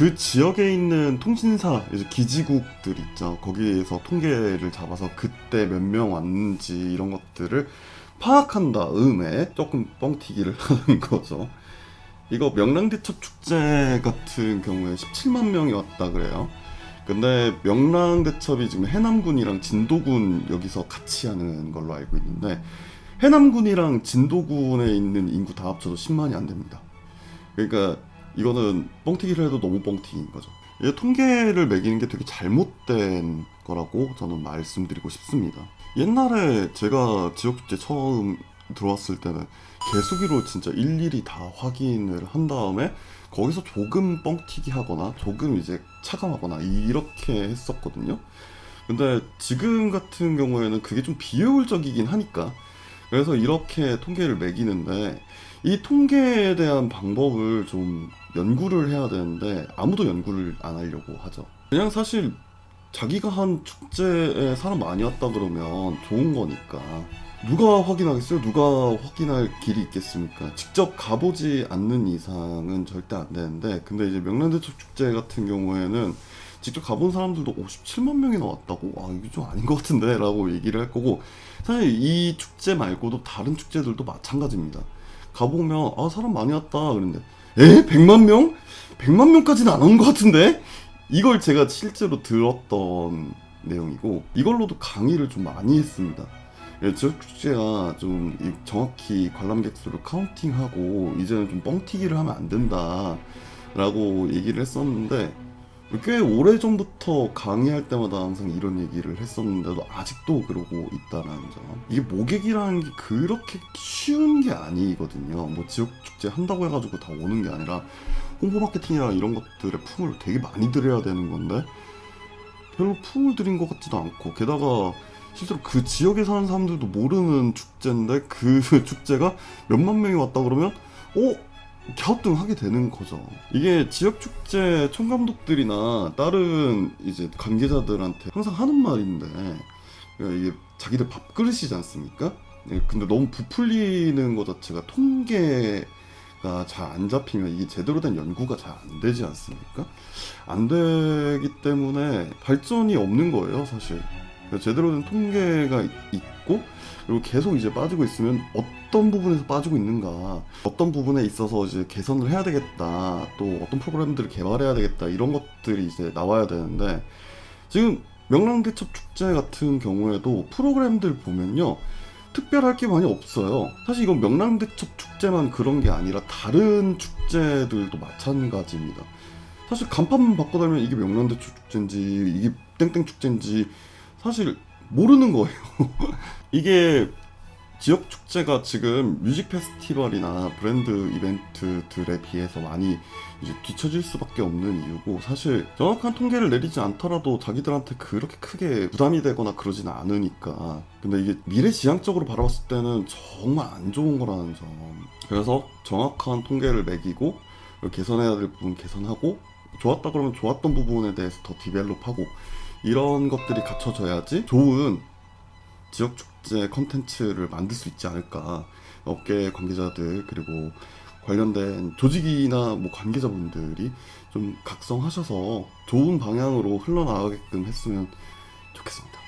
그 지역에 있는 통신사 이제 기지국들 있죠. 거기에서 통계를 잡아서 그때 몇 명 왔는지 이런 것들을 파악한 다음에 조금 뻥튀기를 하는 거죠. 이거 명랑대첩 축제 같은 경우에 17만 명이 왔다 그래요. 근데 명랑대첩이 지금 해남군이랑 진도군 여기서 같이 하는 걸로 알고 있는데 해남군이랑 진도군에 있는 인구 다 합쳐도 10만이 안 됩니다. 그러니까 이거는 뻥튀기를 해도 너무 뻥튀기인 거죠. 이 통계를 매기는 게 되게 잘못된 거라고 저는 말씀드리고 싶습니다. 옛날에 제가 지역축제 처음 들어왔을 때는 개수기로 진짜 일일이 다 확인을 한 다음에 거기서 조금 뻥튀기 하거나 조금 이제 차감하거나 이렇게 했었거든요. 근데 지금 같은 경우에는 그게 좀 비효율적이긴 하니까 그래서 이렇게 통계를 매기는데 이 통계에 대한 방법을 좀 연구를 해야 되는데 아무도 연구를 안 하려고 하죠. 그냥 사실 자기가 한 축제에 사람 많이 왔다 그러면 좋은 거니까 누가 확인하겠어요? 누가 확인할 길이 있겠습니까? 직접 가보지 않는 이상은 절대 안 되는데 근데 이제 명란대첩 축제 같은 경우에는 직접 가본 사람들도 57만 명이나 왔다고 아 이게 좀 아닌 것 같은데 라고 얘기를 할 거고 사실 이 축제 말고도 다른 축제들도 마찬가지입니다 가보면 아 사람 많이 왔다 그런데 에? 100만 명? 100만 명까지는 안 온 것 같은데? 이걸 제가 실제로 들었던 내용이고 이걸로도 강의를 좀 많이 했습니다 예, 축제가 좀 이- 정확히 관람객 수를 카운팅하고 이제는 좀 뻥튀기를 하면 안 된다 라고 얘기를 했었는데 꽤 오래 전부터 강의할 때마다 항상 이런 얘기를 했었는데도 아직도 그러고 있다라는 점. 이게 모객이라는 게 그렇게 쉬운 게 아니거든요. 뭐 지역 축제 한다고 해가지고 다 오는 게 아니라 홍보 마케팅이나 이런 것들에 품을 되게 많이 들여야 되는 건데 별로 품을 들인 것 같지도 않고 게다가 실제로 그 지역에 사는 사람들도 모르는 축제인데 그 축제가 몇만 명이 왔다 그러면 어? 갸우뚱하게 되는 거죠. 이게 지역 축제 총감독들이나 다른 이제 관계자들한테 항상 하는 말인데 그러니까 이게 자기들 밥그릇이지 않습니까? 예, 근데 너무 부풀리는 것 자체가 통계가 잘 안 잡히면 이게 제대로 된 연구가 잘 안 되지 않습니까? 안 되기 때문에 발전이 없는 거예요, 사실. 제대로 된 통계가 있고 그리고 계속 이제 빠지고 있으면 어떤 부분에서 빠지고 있는가 어떤 부분에 있어서 이제 개선을 해야 되겠다 또 어떤 프로그램들을 개발해야 되겠다 이런 것들이 이제 나와야 되는데 지금 명랑대첩 축제 같은 경우에도 프로그램들 보면요 특별할 게 많이 없어요. 사실 이건 명랑대첩 축제만 그런 게 아니라 다른 축제들도 마찬가지입니다. 사실 간판만 바꿔달면 이게 명랑대첩 축제인지 이게 땡땡 축제인지 사실 모르는 거예요. 이게 지역 축제가 지금 뮤직 페스티벌이나 브랜드 이벤트들에 비해서 많이 이제 뒤처질 수밖에 없는 이유고 사실 정확한 통계를 내리지 않더라도 자기들한테 그렇게 크게 부담이 되거나 그러진 않으니까 근데 이게 미래지향적으로 바라봤을 때는 정말 안 좋은 거라는 점 그래서 정확한 통계를 매기고 개선해야 될 부분 개선하고 좋았다 그러면 좋았던 부분에 대해서 더 디벨롭하고 이런 것들이 갖춰져야지 좋은 지역 축제 컨텐츠를 만들 수 있지 않을까 업계 관계자들 그리고 관련된 조직이나 뭐 관계자분들이 좀 각성하셔서 좋은 방향으로 흘러나가게끔 했으면 좋겠습니다.